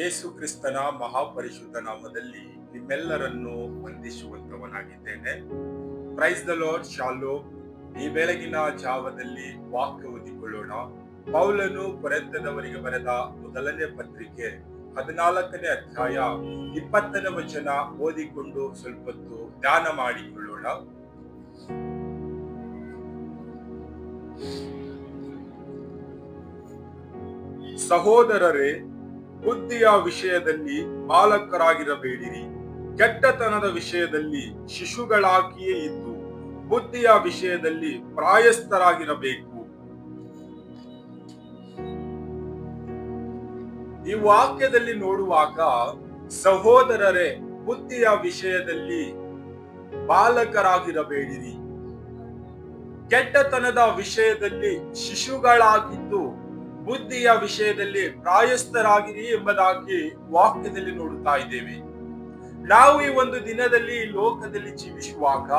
ಯೇಸು ಕ್ರಿಸ್ತನ ಮಹಾಪರಿಶುದ್ಧ ನಾಮದಲ್ಲಿ ನಿಮ್ಮೆಲ್ಲರನ್ನು ವಂದಿಸುವಂತವನಾಗಿದ್ದೇನೆ. ಪ್ರೈಸ್ ದ ಲಾರ್ಡ್ ಶಾಲೋ ಈ ಬೆಳಗಿನ ಜಾವದಲ್ಲಿ ವಾಕ್ಯ ಓದಿಕೊಳ್ಳೋಣ. ಪೌಲನು ಕೊರೆಂತದವರಿಗೆ ಬರೆದ ಮೊದಲನೇ ಪತ್ರಿಕೆ ಹದಿನಾಲ್ಕನೇ ಅಧ್ಯಾಯ ಇಪ್ಪತ್ತನೇ ವಚನ ಓದಿಕೊಂಡು ಸ್ವಲ್ಪ ಹೊತ್ತು ಧ್ಯಾನ ಮಾಡಿಕೊಳ್ಳೋಣ. ಸಹೋದರರೇ ಬುದ್ಧಿಯ ವಿಷಯದಲ್ಲಿ ಬಾಲಕರಾಗಿರಬೇಡಿರಿ. ಕೆಟ್ಟತನದ ವಿಷಯದಲ್ಲಿ ಶಿಶುಗಳಾಗಿಯೇ ಇದ್ದು, ಬುದ್ಧಿಯ ವಿಷಯದಲ್ಲಿ ಪ್ರಾಯಸ್ಥರಾಗಿರಬೇಕು. ಈ ವಾಕ್ಯದಲ್ಲಿ ನೋಡುವಾಗ ಸಹೋದರರೇ, ಬುದ್ಧಿಯ ವಿಷಯದಲ್ಲಿ ಬಾಲಕರಾಗಿರಬೇಡಿರಿ. ಕೆಟ್ಟತನದ ವಿಷಯದಲ್ಲಿ ಶಿಶುಗಳಾಗಿದ್ದು ಬುದ್ಧಿಯ ವಿಷಯದಲ್ಲಿ ಪ್ರಾಯಸ್ಥರಾಗಿರಿ ಎಂಬುದಾಗಿ ವಾಕ್ಯದಲ್ಲಿ ನೋಡುತ್ತಾ ಇದ್ದೇವೆ. ನಾವು ಈ ಒಂದು ದಿನದಲ್ಲಿ ಲೋಕದಲ್ಲಿ ಜೀವಿಸುವಾಗ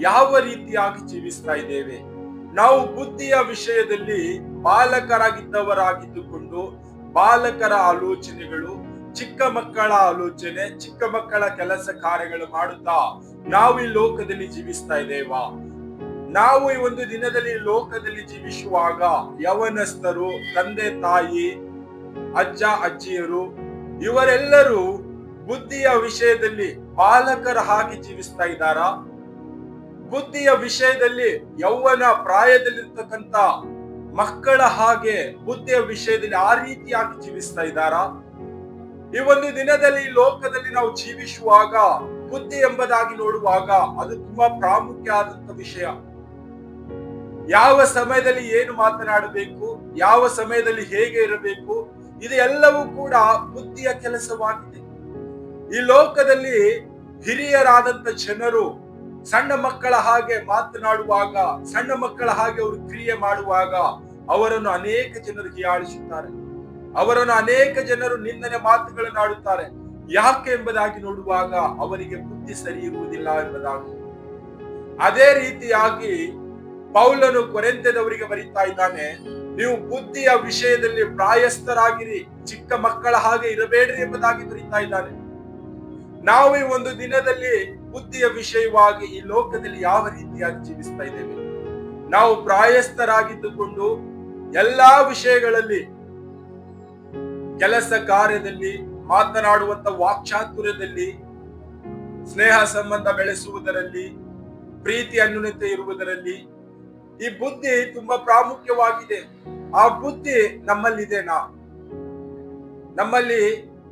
ಯಾವ ರೀತಿಯಾಗಿ ಜೀವಿಸ್ತಾ ಇದ್ದೇವೆ? ನಾವು ಬುದ್ಧಿಯ ವಿಷಯದಲ್ಲಿ ಬಾಲಕರಾಗಿದ್ದವರಾಗಿದ್ದುಕೊಂಡು ಬಾಲಕರ ಆಲೋಚನೆಗಳು, ಚಿಕ್ಕ ಮಕ್ಕಳ ಆಲೋಚನೆ, ಚಿಕ್ಕ ಮಕ್ಕಳ ಕೆಲಸ ಕಾರ್ಯಗಳು ಮಾಡುತ್ತಾ ನಾವು ಈ ಲೋಕದಲ್ಲಿ ಜೀವಿಸ್ತಾ ಇದ್ದೇವಾ? ನಾವು ಈ ಒಂದು ದಿನದಲ್ಲಿ ಲೋಕದಲ್ಲಿ ಜೀವಿಸುವಾಗ ಯವನಸ್ಥರು, ತಂದೆ, ತಾಯಿ, ಅಜ್ಜ, ಅಜ್ಜಿಯರು, ಇವರೆಲ್ಲರೂ ಬುದ್ಧಿಯ ವಿಷಯದಲ್ಲಿ ಬಾಲಕರ ಹಾಗೆ ಜೀವಿಸ್ತಾ ಇದ್ದಾರಾ? ಬುದ್ಧಿಯ ವಿಷಯದಲ್ಲಿ ಯೌವನ ಪ್ರಾಯದಲ್ಲಿರ್ತಕ್ಕಂಥ ಮಕ್ಕಳ ಹಾಗೆ ಬುದ್ಧಿಯ ವಿಷಯದಲ್ಲಿ ಆ ರೀತಿಯಾಗಿ ಜೀವಿಸ್ತಾ ಇದ್ದಾರಾ? ಈ ಒಂದು ದಿನದಲ್ಲಿ ಲೋಕದಲ್ಲಿ ನಾವು ಜೀವಿಸುವಾಗ ಬುದ್ಧಿ ಎಂಬುದಾಗಿ ನೋಡುವಾಗ ಅದು ತುಂಬಾ ಪ್ರಾಮುಖ್ಯ ಆದಂತ ವಿಷಯ. ಯಾವ ಸಮಯದಲ್ಲಿ ಏನು ಮಾತನಾಡಬೇಕು, ಯಾವ ಸಮಯದಲ್ಲಿ ಹೇಗೆ ಇರಬೇಕು, ಇದೆಲ್ಲವೂ ಕೂಡ ಬುದ್ಧಿಯ ಕೆಲಸವಾಗಿದೆ. ಈ ಲೋಕದಲ್ಲಿ ಹಿರಿಯರಾದಂತ ಜನರು ಸಣ್ಣ ಮಕ್ಕಳ ಹಾಗೆ ಮಾತನಾಡುವಾಗ, ಸಣ್ಣ ಮಕ್ಕಳ ಹಾಗೆ ಅವರು ಕ್ರಿಯೆ ಮಾಡುವಾಗ ಅವರನ್ನು ಅನೇಕ ಜನರು ಹೀಯಾಳಿಸುತ್ತಾರೆ. ಅವರನ್ನು ಅನೇಕ ಜನರು ನಿಂದನೆ ಮಾತುಗಳನ್ನು ಆಡುತ್ತಾರೆ ಯಾಕೆ ಎಂಬುದಾಗಿ ನೋಡುವಾಗ ಅವರಿಗೆ ಬುದ್ಧಿ ಸರಿ ಇರುವುದಿಲ್ಲ ಎಂಬುದಾಗಿ ಅದೇ ರೀತಿಯಾಗಿ ಪೌಲನು ಕೊರೆಂತೆದವರಿಗೆ ಬರೀತಾ ಇದ್ದಾನೆ, ನೀವು ಬುದ್ಧಿಯ ವಿಷಯದಲ್ಲಿ ಪ್ರಾಯಸ್ಥರಾಗಿರಿ, ಚಿಕ್ಕ ಮಕ್ಕಳ ಹಾಗೆ ಇರಬೇಡ್ರಿ ಎಂಬುದಾಗಿ ಬರೀತಾ ಇದ್ದಾನೆ. ನಾವು ಒಂದು ದಿನದಲ್ಲಿ ಬುದ್ಧಿಯ ವಿಷಯವಾಗಿ ಈ ಲೋಕದಲ್ಲಿ ಯಾವ ರೀತಿಯಾಗಿ ಜೀವಿಸ್ತಾ ಇದ್ದೇವೆ? ನಾವು ಪ್ರಾಯಸ್ಥರಾಗಿದ್ದುಕೊಂಡು ಎಲ್ಲಾ ವಿಷಯಗಳಲ್ಲಿ ಕೆಲಸ ಕಾರ್ಯದಲ್ಲಿ, ಮಾತನಾಡುವಂತ ವಾಕ್ಚಾತುರ್ಯದಲ್ಲಿ, ಸ್ನೇಹ ಸಂಬಂಧ ಬೆಳೆಸುವುದರಲ್ಲಿ, ಪ್ರೀತಿ ಅನ್ಯೂನ್ಯತೆ ಇರುವುದರಲ್ಲಿ ಈ ಬುದ್ಧಿ ತುಂಬಾ ಪ್ರಾಮುಖ್ಯವಾಗಿದೆ. ಆ ಬುದ್ಧಿ ನಮ್ಮಲ್ಲಿದೆನಾ ನಮ್ಮಲ್ಲಿ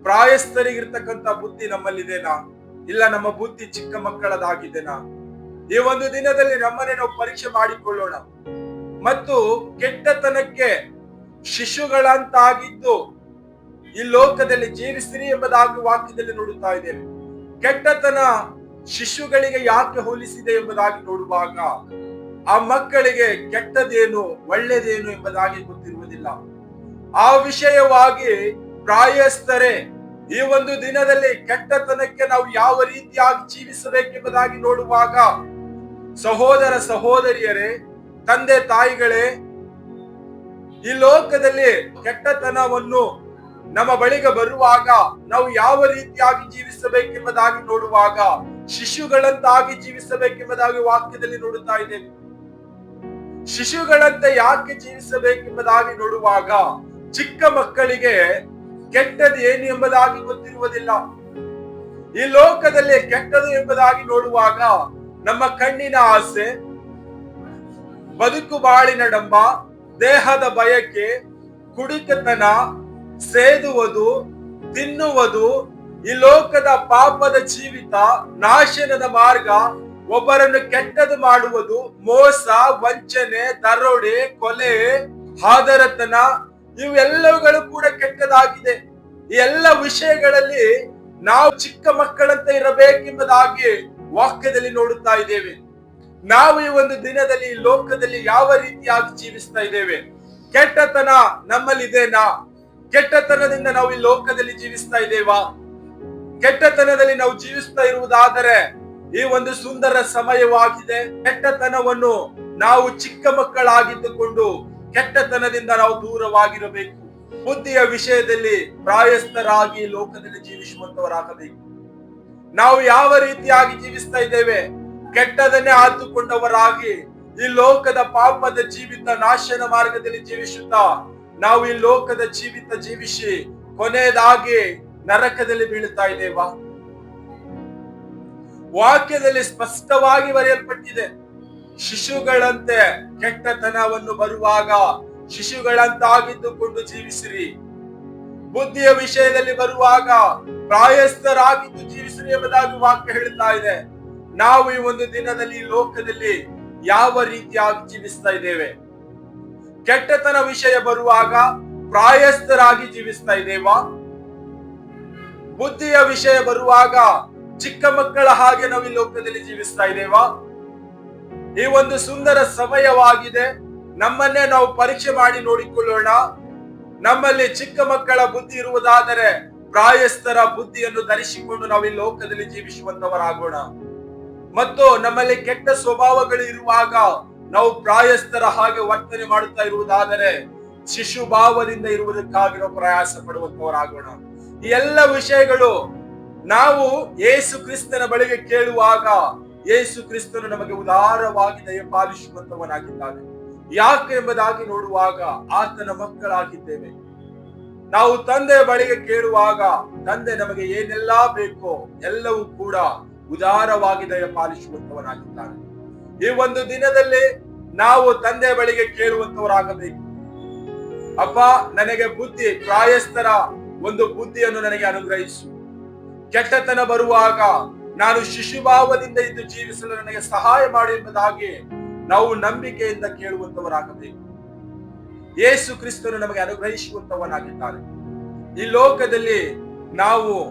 ಪ್ರಾಯಸ್ಥರಿಗಿರ್ತಕ್ಕಂತ ಬುದ್ಧಿ ನಮ್ಮಲ್ಲಿದೆನಾ ಇಲ್ಲ, ನಮ್ಮ ಬುದ್ಧಿ ಚಿಕ್ಕ ಮಕ್ಕಳದಾಗಿದೆನಾ ಈ ಒಂದು ದಿನದಲ್ಲಿ ನಮ್ಮನ್ನೇ ನಾವು ಪರೀಕ್ಷೆ ಮಾಡಿಕೊಳ್ಳೋಣ. ಮತ್ತು ಕೆಟ್ಟತನಕ್ಕೆ ಶಿಶುಗಳಂತಾಗಿದ್ದು ಈ ಲೋಕದಲ್ಲಿ ಜೀವಿಸಿರಿ ಎಂಬುದಾಗಿ ವಾಕ್ಯದಲ್ಲಿ ನೋಡುತ್ತಾ ಇದ್ದೇವೆ. ಕೆಟ್ಟತನ ಶಿಶುಗಳಿಗೆ ಯಾಕೆ ಹೋಲಿಸಿದೆ ಎಂಬುದಾಗಿ ನೋಡುವಾಗ ಆ ಮಕ್ಕಳಿಗೆ ಕೆಟ್ಟದೇನು ಒಳ್ಳೆಯದೇನು ಎಂಬುದಾಗಿ ಗೊತ್ತಿರುವುದಿಲ್ಲ. ಆ ವಿಷಯವಾಗಿ ಪ್ರಾಯಸ್ಥರೇ, ಈ ಒಂದು ದಿನದಲ್ಲಿ ಕೆಟ್ಟತನಕ್ಕೆ ನಾವು ಯಾವ ರೀತಿಯಾಗಿ ಜೀವಿಸಬೇಕೆಂಬುದಾಗಿ ನೋಡುವಾಗ, ಸಹೋದರ ಸಹೋದರಿಯರೇ, ತಂದೆ ತಾಯಿಗಳೇ, ಈ ಲೋಕದಲ್ಲಿ ಕೆಟ್ಟತನವನ್ನು ನಮ್ಮ ಬಳಿಗೆ ಬರುವಾಗ ನಾವು ಯಾವ ರೀತಿಯಾಗಿ ಜೀವಿಸಬೇಕೆಂಬುದಾಗಿ ನೋಡುವಾಗ, ಶಿಶುಗಳಂತಾಗಿ ಜೀವಿಸಬೇಕೆಂಬುದಾಗಿ ವಾಕ್ಯದಲ್ಲಿ ನೋಡುತ್ತಾ ಇದ್ದೇವೆ. ಶಿಶುಗಳಂತೆ ಯಾಕೆ ಜೀವಿಸಬೇಕೆಂಬುದಾಗಿ ನೋಡುವಾಗ ಚಿಕ್ಕ ಮಕ್ಕಳಿಗೆ ಕೆಟ್ಟದ್ದು ಏನು ಎಂಬುದಾಗಿ ಗೊತ್ತಿರುವುದಿಲ್ಲ. ಈ ಲೋಕದಲ್ಲಿ ಕೆಟ್ಟದು ಎಂಬುದಾಗಿ ನೋಡುವಾಗ ನಮ್ಮ ಕಣ್ಣಿನ ಆಸೆ, ಬದುಕು ಬಾಳಿನ ಡಂಬ, ದೇಹದ ಬಯಕೆ, ಕುಡಿಕತನ, ಸೇದುವುದು, ತಿನ್ನುವುದು, ಈ ಲೋಕದ ಪಾಪದ ಜೀವಿತ, ನಾಶನದ ಮಾರ್ಗ ಒಬ್ಬರನ್ನು ಕೆಟ್ಟದು ಮಾಡುವುದು ಮೋಸ, ವಂಚನೆ, ದರೋಡೆ, ಕೊಲೆ, ಹಾದರತನ, ಇವೆಲ್ಲವುಗಳು ಕೂಡ ಕೆಟ್ಟದಾಗಿದೆ. ಈ ಎಲ್ಲ ವಿಷಯಗಳಲ್ಲಿ ನಾವು ಚಿಕ್ಕ ಮಕ್ಕಳಂತೆ ಇರಬೇಕೆಂಬುದಾಗಿ ವಾಕ್ಯದಲ್ಲಿ ನೋಡುತ್ತಾ ಇದ್ದೇವೆ. ನಾವು ಈ ಒಂದು ದಿನದಲ್ಲಿ ಲೋಕದಲ್ಲಿ ಯಾವ ರೀತಿಯಾಗಿ ಜೀವಿಸ್ತಾ ಇದ್ದೇವೆ? ಕೆಟ್ಟತನ ನಮ್ಮಲ್ಲಿದೆನಾ? ಕೆಟ್ಟತನದಿಂದ ನಾವು ಈ ಲೋಕದಲ್ಲಿ ಜೀವಿಸ್ತಾ ಇದ್ದೇವಾ? ಕೆಟ್ಟತನದಲ್ಲಿ ನಾವು ಜೀವಿಸ್ತಾ ಇರುವುದಾದರೆ ಈ ಒಂದು ಸುಂದರ ಸಮಯವಾಗಿದೆ. ಕೆಟ್ಟತನವನ್ನು ನಾವು ಚಿಕ್ಕ ಮಕ್ಕಳಾಗಿದ್ದುಕೊಂಡು ಕೆಟ್ಟತನದಿಂದ ನಾವು ದೂರವಾಗಿರಬೇಕು. ಬುದ್ಧಿಯ ವಿಷಯದಲ್ಲಿ ಪ್ರಾಯಸ್ಥರಾಗಿ ಲೋಕದಲ್ಲಿ ಜೀವಿಸುವಂತವರಾಗಬೇಕು. ನಾವು ಯಾವ ರೀತಿಯಾಗಿ ಜೀವಿಸ್ತಾ ಇದ್ದೇವೆ? ಕೆಟ್ಟದನ್ನೇ ಆದುಕೊಂಡವರಾಗಿ ಈ ಲೋಕದ ಪಾಪದ ಜೀವಿತ ನಾಶನ ಮಾರ್ಗದಲ್ಲಿ ಜೀವಿಸುತ್ತಾ ನಾವು ಈ ಲೋಕದ ಜೀವಿತ ಜೀವಿಸಿ ಕೊನೆಯದಾಗಿ ನರಕದಲ್ಲಿ ಬೀಳುತ್ತಾ ಇದ್ದೇವಾ? ವಾಕ್ಯದಲ್ಲಿ ಸ್ಪಷ್ಟವಾಗಿ ಬರೆಯಲ್ಪಟ್ಟಿದೆ. ಶಿಶುಗಳಂತೆ ಕೆಟ್ಟತನವನ್ನು ಬರುವಾಗ ಶಿಶುಗಳಂತಾಗಿದ್ದುಕೊಂಡು ಜೀವಿಸಿರಿ. ಬುದ್ಧಿಯ ವಿಷಯದಲ್ಲಿ ಬರುವಾಗ ಪ್ರಾಯಸ್ಥರಾಗಿದ್ದು ಜೀವಿಸಿರಿ ಎಂಬುದಾಗಿ ವಾಕ್ಯ ಹೇಳುತ್ತಾ ಇದೆ. ನಾವು ಈ ಒಂದು ದಿನದಲ್ಲಿ ಲೋಕದಲ್ಲಿ ಯಾವ ರೀತಿಯಾಗಿ ಜೀವಿಸ್ತಾ ಇದ್ದೇವೆ? ಕೆಟ್ಟತನ ವಿಷಯ ಬರುವಾಗ ಪ್ರಾಯಸ್ಥರಾಗಿ ಜೀವಿಸ್ತಾ ಇದ್ದೇವಾ? ಬುದ್ಧಿಯ ವಿಷಯ ಬರುವಾಗ ಚಿಕ್ಕ ಮಕ್ಕಳ ಹಾಗೆ ನಾವು ಈ ಲೋಕದಲ್ಲಿ ಜೀವಿಸ್ತಾ ಇದ್ದೇವಾ? ಈ ಒಂದು ಸುಂದರ ಸಮಯವಾಗಿದೆ. ನಮ್ಮನ್ನೇ ನಾವು ಪರೀಕ್ಷೆ ಮಾಡಿ ನೋಡಿಕೊಳ್ಳೋಣ. ನಮ್ಮಲ್ಲಿ ಚಿಕ್ಕ ಮಕ್ಕಳ ಬುದ್ಧಿ ಇರುವುದಾದರೆ ಪ್ರಾಯಸ್ಥರ ಬುದ್ಧಿಯನ್ನು ಧರಿಸಿಕೊಂಡು ನಾವು ಈ ಲೋಕದಲ್ಲಿ ಜೀವಿಸುವಂತವರಾಗೋಣ. ಮತ್ತು ನಮ್ಮಲ್ಲಿ ಕೆಟ್ಟ ಸ್ವಭಾವಗಳು ಇರುವಾಗ ನಾವು ಪ್ರಾಯಸ್ಥರ ಹಾಗೆ ವರ್ತನೆ ಮಾಡುತ್ತಾ ಇರುವುದಾದರೆ ಶಿಶು ಭಾವದಿಂದ ಇರುವುದಕ್ಕಾಗಿ ನಾವು ಪ್ರಯಾಸ ಪಡುವಂತವರಾಗೋಣ. ಈ ಎಲ್ಲ ವಿಷಯಗಳು ನಾವು ಯೇಸು ಕ್ರಿಸ್ತನ ಬಳಿಗೆ ಕೇಳುವಾಗ ಯೇಸು ಕ್ರಿಸ್ತನು ನಮಗೆ ಉದಾರವಾಗಿ ದಯಪಾಲಿಸುವಂತವನಾಗಿದ್ದಾನೆ. ಯಾಕೆ ಎಂಬುದಾಗಿ ನೋಡುವಾಗ ಆತನ ಮಕ್ಕಳಾಗಿದ್ದೇವೆ. ನಾವು ತಂದೆಯ ಬಳಿಗೆ ಕೇಳುವಾಗ ತಂದೆ ನಮಗೆ ಏನೆಲ್ಲಾ ಬೇಕೋ ಎಲ್ಲವೂ ಕೂಡ ಉದಾರವಾಗಿ ದಯಪಾಲಿಸುವಂತವನಾಗಿದ್ದಾನೆ. ಈ ಒಂದು ದಿನದಲ್ಲಿ ನಾವು ತಂದೆಯ ಬಳಿಗೆ ಕೇಳುವಂತವರಾಗಬೇಕು. ಅಪ್ಪ, ನನಗೆ ಬುದ್ಧಿ, ಪ್ರಾಯಸ್ಥರ ಒಂದು ಬುದ್ಧಿಯನ್ನು ನನಗೆ ಅನುಗ್ರಹಿಸು. ಕೆಟ್ಟತನ ಬರುವಾಗ ನಾನು ಶಿಶುಭಾವದಿಂದ ಇದ್ದು ಜೀವಿಸಲು ನನಗೆ ಸಹಾಯ ಮಾಡಿ ಎಂಬುದಾಗಿ ನಾವು ನಂಬಿಕೆಯಿಂದ ಕೇಳುವಂತವರಾಗಬೇಕು. ಯೇಸು ಕ್ರಿಸ್ತನು ನಮಗೆ ಅನುಗ್ರಹಿಸುವಂತವನಾಗಿದ್ದಾನೆ ಈ ಲೋಕದಲ್ಲಿ ನಾವು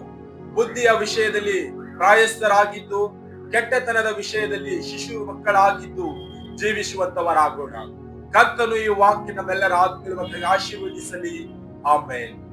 ಬುದ್ಧಿಯ ವಿಷಯದಲ್ಲಿ ಪ್ರಾಯಸ್ಥರಾಗಿದ್ದು, ಕೆಟ್ಟತನದ ವಿಷಯದಲ್ಲಿ ಶಿಶು ಮಕ್ಕಳಾಗಿದ್ದು ಜೀವಿಸುವಂತವರಾಗೋಣ. ಕರ್ತನು ಈ ವಾಕ್ಯ ನಮ್ಮೆಲ್ಲರ ಆತ್ಮೀಯ ಆಶೀರ್ವದಿಸಲಿ. ಆಮೇಲೆ